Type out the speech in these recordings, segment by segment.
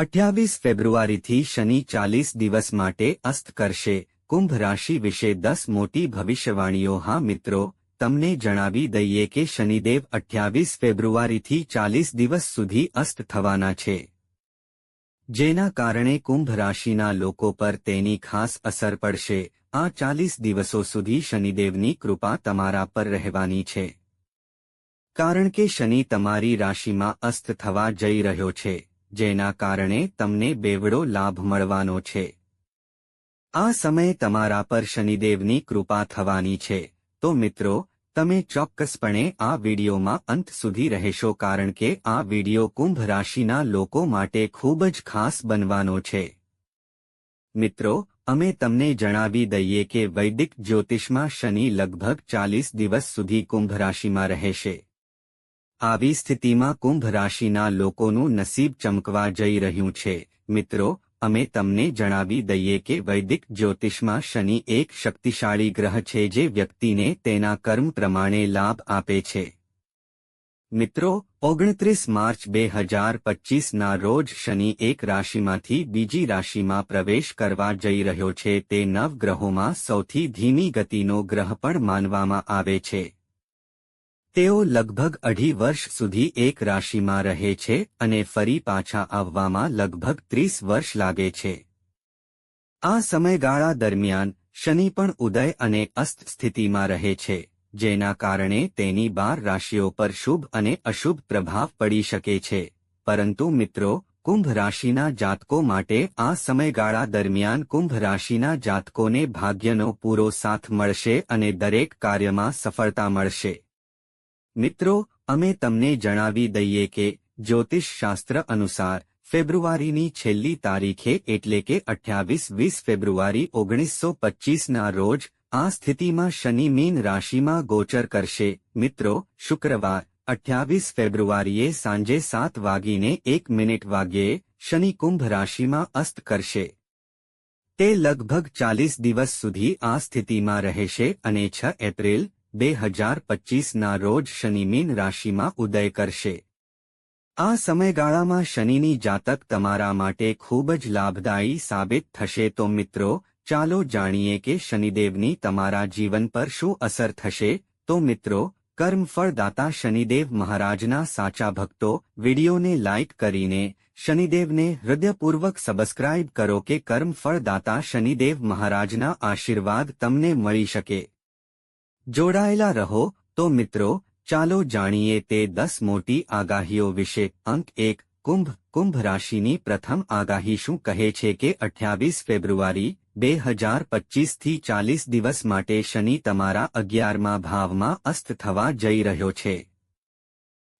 અઠ્યાવીસ ફેબ્રુઆરીથી શનિ ચાલીસ દિવસ માટે અસ્ત કરશે. કુંભ રાશિ વિશે દસ મોટી ભવિષ્યવાણીઓ. હા મિત્રો, તમને જણાવી દઈએ કે શનિદેવ અઠ્યાવીસ ફેબ્રુઆરીથી ચાલીસ દિવસ સુધી અસ્ત થવાના છે. જેના કારણે કુંભ રાશિના લોકો પર તેની ખાસ અસર પડશે. આ ચાલીસ દિવસો સુધી શનિદેવની કૃપા તમારા પર રહેવાની છે. કારણ કે શનિ તમારી રાશિમાં અસ્ત થવા જઈ રહ્યો છે. જેના કારણે તમને બેવડો લાભ મળવાનો છે. આ સમયે તમારા પર શનિદેવની કૃપા થવાની છે. તો મિત્રો, તમે ચોક્કસપણે આ વિડીયોમાં અંત સુધી રહેશો કારણ કે આ વીડિયો કુંભ રાશિના લોકો માટે ખૂબ જ ખાસ બનવાનો છે. મિત્રો, અમે તમને જણાવી દઈએ કે વૈદિક જ્યોતિષમાં શનિ લગભગ ચાલીસ દિવસ સુધી કુંભ રાશિમાં રહેશે. આવી સ્થિતિમાં કુંભ રાશિના લોકોનું નસીબ ચમકવા જઈ રહ્યું છે. મિત્રો, અમે તમને જણાવી દઈએ કે વૈદિક જ્યોતિષમાં શનિ એક શક્તિશાળી ગ્રહ છે જે વ્યક્તિને તેના કર્મ પ્રમાણે લાભ આપે છે. મિત્રો, ઓગણત્રીસ માર્ચ બે હજાર પચીસના રોજ શનિ એક રાશિમાંથી બીજી રાશિમાં પ્રવેશ કરવા જઈ રહ્યો છે. તે નવ ગ્રહોમાં સૌથી ધીમી ગતિનો ગ્રહ પણ માનવામાં આવે છે. તેઓ લગભગ અઢી વર્ષ સુધી એક રાશિમાં રહે છે અને ફરી પાછા આવવામાં લગભગ ત્રીસ વર્ષ લાગે છે. આ સમયગાળા દરમિયાન શનિ પણ ઉદય અને અસ્ત સ્થિતિમાં રહે છે, જેના કારણે તેની બાર રાશિઓ પર શુભ અને અશુભ પ્રભાવ પડી શકે છે. પરંતુ મિત્રો, કુંભ રાશિના જાતકો માટે આ સમયગાળા દરમિયાન કુંભ રાશિના જાતકોને ભાગ્યનો પૂરો સાથ મળશે અને દરેક કાર્યમાં સફળતા મળશે. મિત્રો, અમે તમને જણાવી દઈએ કે જ્યોતિષશાસ્ત્ર અનુસાર ફેબ્રુઆરીની છેલ્લી તારીખે એટલે કે અઠ્યાવીસ વીસ ફેબ્રુઆરી ઓગણીસો પચ્ચીસના રોજ આ સ્થિતિમાં શનિ મીન રાશિમાં ગોચર કરશે. મિત્રો, શુક્રવાર, અઠ્યાવીસ ફેબ્રુઆરીએ સાંજે સાત વાગીને એક મિનિટ વાગ્યે શનિ કુંભ રાશિમાં અસ્ત કરશે. તે લગભગ ચાલીસ દિવસ સુધી આ સ્થિતિમાં રહેશે અને છ એપ્રિલ બે હજાર પચીસના રોજ શનિ મીન રાશિમાં ઉદય કરશે. આ સમયગાળામાં શનિની જાતક તમારા માટે ખૂબ જ લાભદાયી સાબિત થશે. તો મિત્રો, ચાલો જાણીએ કે શનિદેવની તમારા જીવન પર શું અસર થશે. તો મિત્રો કર્મફળદાતા શનિદેવ મહારાજના સાચા ભક્તો, વિડીયોને લાઇક કરીને શનિદેવને હૃદયપૂર્વક સબસ્ક્રાઇબ કરો કે કર્મફળદાતા શનિદેવ મહારાજના આશીર્વાદ તમને મળી શકે. જોડાયેલા રહો, તો મિત્રો, ચાલો જાણીએ તે દસ મોટી આગાહીઓ વિશે. અંક એક, કુંભ કુંભ રાશિની પ્રથમ આગાહી શું કહે છે કે અઠ્યાવીસ ફેબ્રુઆરી બે હજાર પચીસથી ચાલીસ દિવસ માટે શનિ તમારા અગિયારમાં ભાવમાં અસ્ત થવા જઈ રહ્યો છે?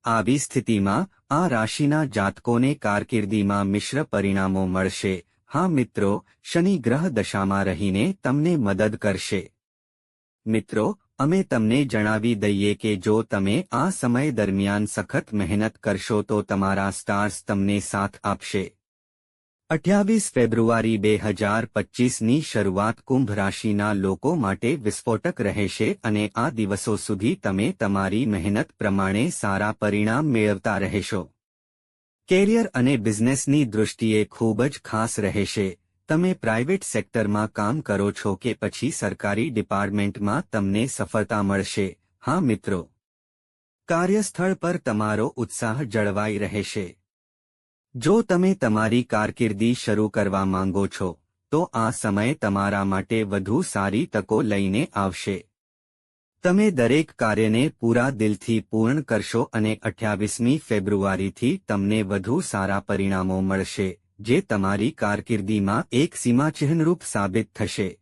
આવી સ્થિતિમાં આ રાશિના જાતકોને કારકિર્દીમાં મિશ્ર પરિણામો મળશે. હા મિત્રો, શનિ ગ્રહ દશામાં રહીને તમને મદદ કરશે. મિત્રો અમે તમને જણાવી દઈએ કે જો તમે આ સમય દરમિયાન સખત મહેનત કરશો તો તમારા સ્ટાર્સ તમને સાથ આપશે. અઠ્યાવીસ ફેબ્રુઆરી બે હજાર પચીસની શરૂઆત કુંભ રાશિના લોકો માટે વિસ્ફોટક રહેશે અને આ દિવસો સુધી તમે તમારી મહેનત પ્રમાણે સારા પરિણામ મેળવતા રહેશો. કેરિયર અને બિઝનેસની દૃષ્ટિએ ખૂબ જ ખાસ રહેશે. તમે પ્રાઇવેટ સેક્ટરમાં કામ કરો છો કે પછી સરકારી ડિપાર્ટમેન્ટમાં તમને સફળતા મળશે? હા, મિત્રો. કાર્યસ્થળ પર તમારો ઉત્સાહ જળવાઈ રહેશે. જો તમે તમારી કારકિર્દી શરૂ કરવા માંગો છો, તો આ સમય તમારા માટે વધુ સારી તકો લઈને આવશે. તમે દરેક કાર્યને પૂરા દિલથી પૂર્ણ કરશો અને અઠ્યાવીસમી ફેબ્રુઆરીથી તમને વધુ સારા પરિણામો મળશે. જે તમારી કારકિર્દીમાં એક સીમાચિહ્નરૂપ સાબિત થશે.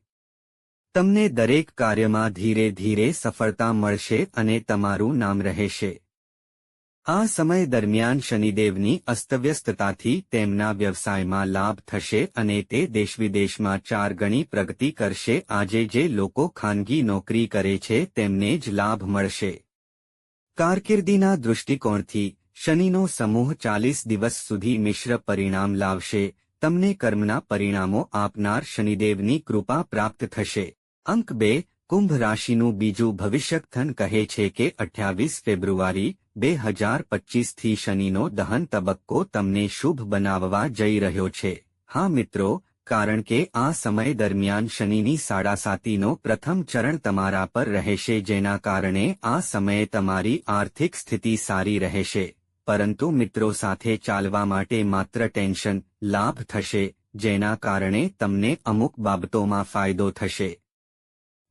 તમને દરેક કાર્યમાં ધીરે ધીરે સફળતા મળશે અને તમારું નામ રહેશે. આ સમય દરમિયાન શનિદેવની અસ્તવ્યસ્તતાથી તેમના વ્યવસાયમાં લાભ થશે અને તે દેશવિદેશમાં ચાર ગણી પ્રગતિ કરશે. આજે જે લોકો ખાનગી નોકરી કરે છે, તેમને જ લાભ મળશે. કારકિર્દીના દૃષ્ટિકોણથી શનિનો સમૂહ ચાલીસ દિવસ સુધી મિશ્ર પરિણામ લાવશે. તમને કર્મના પરિણામો આપનાર શનિદેવની કૃપા પ્રાપ્ત થશે. અંક બે, કુંભ રાશિનું બીજું ભવિષ્યકથન કહે છે કે અઠ્યાવીસ ફેબ્રુઆરી બે હજાર પચીસથી શનિનો દહન તબક્કો તમને શુભ બનાવવા જઈ રહ્યો છે. હા મિત્રો, કારણ કે આ સમય દરમિયાન શનિની સાડાસાતીનો પ્રથમ ચરણ તમારા પર રહેશે જેના કારણે આ સમયે તમારી આર્થિક સ્થિતિ સારી રહેશે. પરંતુ મિત્રો સાથે ચાલવા માટે માત્ર ટેન્શન, લાભ થશે, જેના કારણે તમને અમુક બાબતોમાં ફાયદો થશે.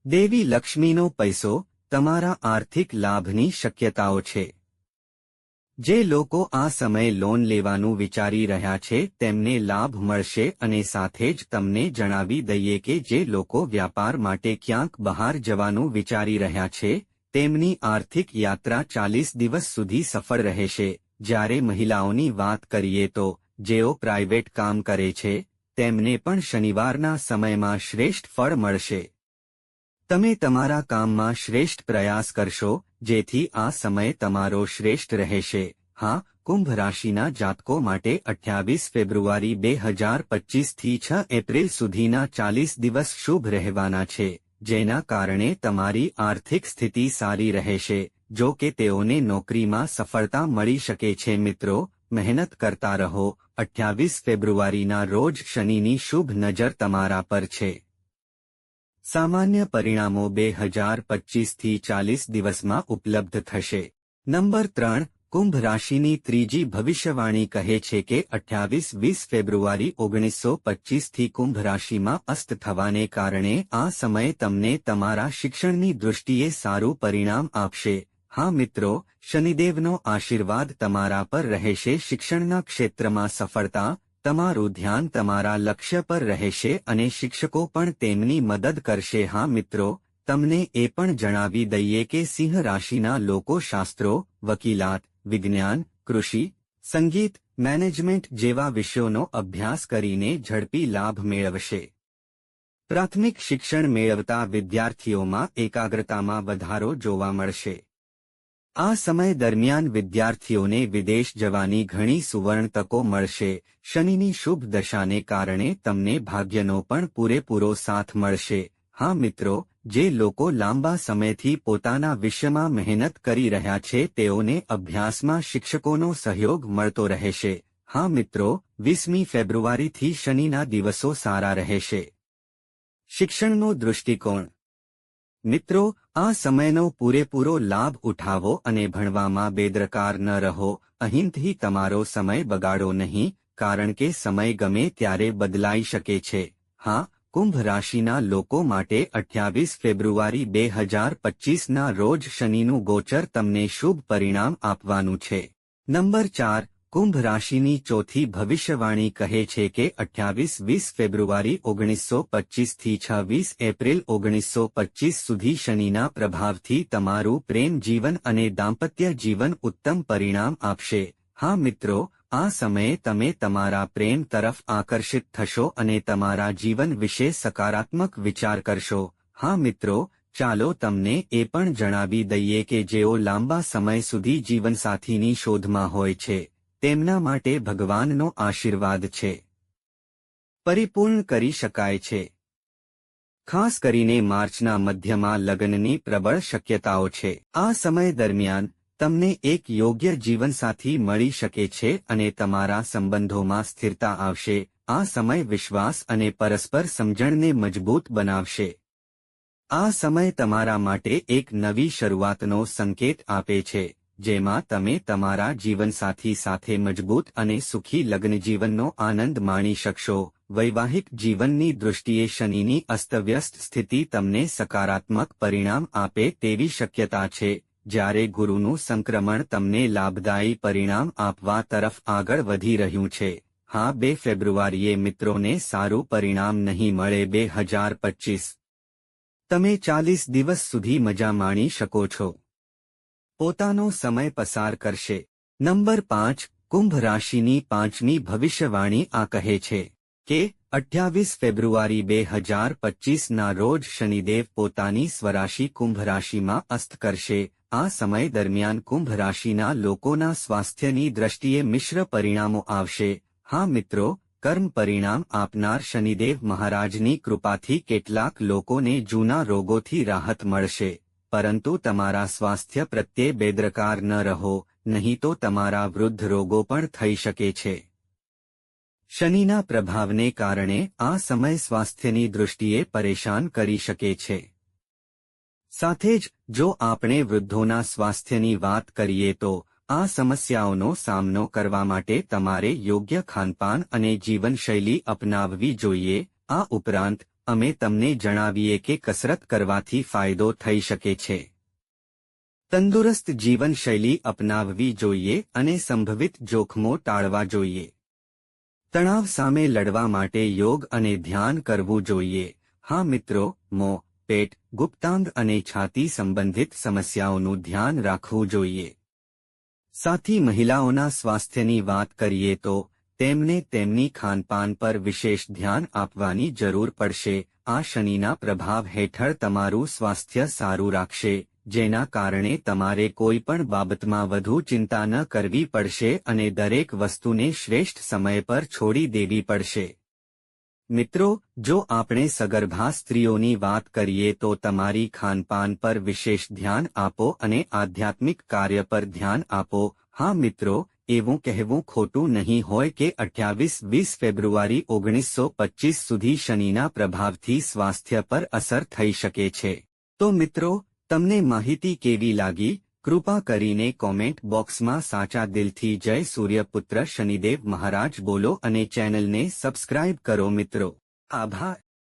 દેવી લક્ષ્મીનો પૈસો, તમારા આર્થિક લાભની શક્યતાઓ છે. જે લોકો આ સમયે લોન લેવાનું વિચારી રહ્યા છે, તેમને લાભ મળશે અને સાથે જ તમને જણાવી દઈએ કે જે લોકો વ્યાપાર માટે ક્યાંક બહાર જવાનું વિચારી રહ્યા છે, તેમની આર્થિક યાત્રા ચાલીસ દિવસ સુધી સફળ રહેશે. જ્યારે મહિલાઓની વાત કરીએ તો, જેઓ પ્રાઇવેટ કામ કરે છે, તેમને પણ શનિવારના સમયમાં શ્રેષ્ઠ ફળ મળશે. તમે તમારા કામમાં શ્રેષ્ઠ પ્રયાસ કરશો, જેથી આ સમય તમારો શ્રેષ્ઠ રહેશે. હા, કુંભ રાશિના જાતકો માટે અઠ્યાવીસ ફેબ્રુઆરી બે હજાર પચીસથી છ એપ્રિલ સુધીના ચાલીસ દિવસ શુભ રહેવાના છે, જેના કારણે તમારી આર્થિક સ્થિતિ સારી રહેશે. જો કે તેઓને નોકરીમાં સફળતા મળી શકે છે મિત્રો, મહેનત કરતા રહો. અઠ્યાવીસ ફેબ્રુઆરીના રોજ શનિની શુભ નજર તમારા પર છે. સામાન્ય પરિણામો બે હજાર પચીસથી ચાલીસ દિવસમાં ઉપલબ્ધ થશે. નંબર ત્રણ, કુંભ રાશિની ત્રીજી ભવિષ્યવાણી કહે છે કે અઠ્યાવીસ વીસ ફેબ્રુઆરી ઓગણીસો પચીસથી કુંભ રાશિમાં અસ્ત થવાને કારણે આ સમય તમને તમારા શિક્ષણની દૃષ્ટિએ સારું પરિણામ આપશે. હા મિત્રો, શનિદેવનો આશીર્વાદ તમારા પર રહેશે, શિક્ષણના ક્ષેત્રમાં સફળતા તમારું ધ્યાન તમારા લક્ષ્ય પર રહેશે અને શિક્ષકો પણ તેમની મદદ કરશે. હા મિત્રો, તમને એ પણ જણાવી દઈએ કે સિંહ રાશિના લોકો શાસ્ત્રો, વકીલાત, વિજ્ઞાન, કૃષિ, સંગીત, મેનેજમેન્ટ જેવા વિષયોનો અભ્યાસ કરીને ઝડપી લાભ મેળવશે. પ્રાથમિક શિક્ષણ મેળવતા વિદ્યાર્થીઓમાં એકાગ્રતામાં વધારો જોવા મળશે. આ સમય દરમિયાન વિદ્યાર્થીઓને વિદેશ જવાની ઘણી સુવર્ણ તકો મળશે. શનિની શુભ દશાને કારણે તમને ભાગ્યનો પણ પૂરેપૂરો સાથ મળશે. હા મિત્રો, જે લોકો લાંબા સમયથી પોતાના વિષયમાં મહેનત કરી રહ્યા છે તેઓને અભ્યાસમાં શિક્ષકોનો સહયોગ મળતો રહેશે. હા મિત્રો, વીસમી ફેબ્રુઆરીથી શનિના દિવસો સારા રહેશે. શિક્ષણનો દૃષ્ટિકોણ. મિત્રો, આ સમયનો પૂરેપૂરો લાભ ઉઠાવો અને ભણવામાં બેદરકાર ન રહો. અહીંથી તમારો સમય બગાડો નહીં, કારણ કે સમય ગમે ત્યારે બદલાઈ શકે છે. હા, કુંભ રાશિના લોકો માટે અઠ્યાવીસ ફેબ્રુઆરી બે હજાર પચીસના રોજ શનિનું ગોચર તમને શુભ પરિણામ આપવાનું છે. નંબર ચાર કુંભ રાશિની ચોથી ભવિષ્યવાણી કહે છે કે અઠ્યાવીસ વીસ ફેબ્રુઆરી ઓગણીસો પચીસથી છવ્વીસ એપ્રિલ ઓગણીસો પચીસ સુધી શનિના પ્રભાવથી તમારું પ્રેમ જીવન અને દાંપત્ય જીવન ઉત્તમ પરિણામ આપશે. હા મિત્રો, આ સમયે તમે તમારા પ્રેમ તરફ આકર્ષિત થશો અને તમારા જીવન વિશે સકારાત્મક વિચાર કરશો. હા મિત્રો, ચાલો તમને એ પણ જણાવી દઈએ કે જેઓ લાંબા સમય સુધી જીવનસાથીની શોધમાં હોય છે. તેમના માટે ભગવાનનો આશીર્વાદ છે. પરિપૂર્ણ કરી શકાય છે. ખાસ કરીને માર્ચના મધ્યમાં લગ્નની પ્રબળ શક્યતાઓ છે. આ સમય દરમિયાન તમને એક યોગ્ય જીવનસાથી મળી શકે છે અને તમારા સંબંધોમાં સ્થિરતા આવશે. આ સમય વિશ્વાસ અને પરસ્પર સમજણને મજબૂત બનાવશે. આ સમય તમારા માટે એક નવી શરૂઆતનો સંકેત આપે છે. જેમાં તમે તમારા જીવનસાથી સાથે મજબૂત અને સુખી લગ્નજીવનનો આનંદ માણી શકશો. વૈવાહિક જીવનની દૃષ્ટિએ શનિની અસ્તવ્યસ્ત સ્થિતિ તમને સકારાત્મક પરિણામ આપે તેવી શક્યતા છે. જ્યારે ગુરુનું સંક્રમણ તમને લાભદાયી પરિણામ આપવા તરફ આગળ વધી રહ્યું છે. હા, બે ફેબ્રુઆરીએ મિત્રોને સારું પરિણામ નહીં મળે બે હજાર પચીસ. તમે ચાલીસ દિવસ સુધી મજા માણી શકો છો. પોતાનો સમય પસાર કરશે. નંબર પાંચ, કુંભ રાશિની પાંચમી ભવિષ્યવાણી આ કહે છે કે, અઠ્યાવીસ ફેબ્રુઆરી બે હજાર પચીસના રોજ શનિદેવ પોતાની સ્વરાશિ કુંભ રાશિમાં અસ્ત કરશે. આ સમય દરમિયાન કુંભ રાશિના લોકોના સ્વાસ્થ્યની દ્રષ્ટિએ મિશ્ર પરિણામો આવશે. હા મિત્રો, કર્મ પરિણામ આપનાર શનિદેવ મહારાજની કૃપાથી કેટલાક લોકોને જૂના રોગોથી રાહત મળશે. પરંતુ તમારા સ્વાસ્થ્ય પ્રત્યે બેદરકાર ન રહો, નહીં તો તમારા વૃદ્ધ રોગો પણ થઈ શકે છે. શનિના પ્રભાવને કારણે આ સમય સ્વાસ્થ્યની દૃષ્ટિએ પરેશાન કરી શકે છે. સાથે જ, જો આપણે વૃદ્ધોના સ્વાસ્થ્યની વાત કરીએ તો, આ સમસ્યાઓનો સામનો કરવા માટે તમારે યોગ્ય ખાનપાન અને જીવનશૈલી અપનાવવી જોઈએ, આ ઉપરાંત અમે તમને જણાવીએ કે કસરત કરવાથી ફાયદો થઈ શકે છે. તંદુરસ્ત જીવનશૈલી અપનાવવી જોઈએ અને સંભવિત જોખમો ટાળવા જોઈએ. તણાવ સામે લડવા માટે યોગ અને ધ્યાન કરવું જોઈએ. હા મિત્રો, મો, પેટ, ગુપ્તાંગ અને છાતી સંબંધિત સમસ્યાઓનું ધ્યાન રાખવું જોઈએ. સાથી મહિલાઓના સ્વાસ્થ્યની વાત કરીએ તો તેમને તેમની ખાનપાન પર વિશેષ ધ્યાન આપવાની જરૂર પડશે. આ શનિના પ્રભાવ હેઠળ તમારું સ્વાસ્થ્ય સારું રાખશે, જેના કારણે તમારે કોઈ પણ બાબતમાં વધુ ચિંતા ન કરવી પડશે અને દરેક વસ્તુને શ્રેષ્ઠ સમય પર છોડી દેવી પડશે. મિત્રો, જો આપણે સગર્ભા સ્ત્રીઓની વાત કરીએ તો તમારી ખાનપાન પર વિશેષ ધ્યાન આપો અને આધ્યાત્મિક કાર્ય પર ધ્યાન આપો. હા મિત્રો એવું કહેવું ખોટું નહીં હોય કે અઠ્યાવીસ વીસ ફેબ્રુઆરી ઓગણીસો પચીસ સુધી શનિના પ્રભાવથી સ્વાસ્થ્ય પર અસર થઈ શકે છે. તો મિત્રો, તમને માહિતી કેવી લાગી? કૃપા કરીને કોમેન્ટ બોક્સમાં સાચા દિલથી જય સૂર્યપુત્ર શનિદેવ મહારાજ બોલો અને ચેનલને સબસ્ક્રાઇબ કરો મિત્રો. આભાર.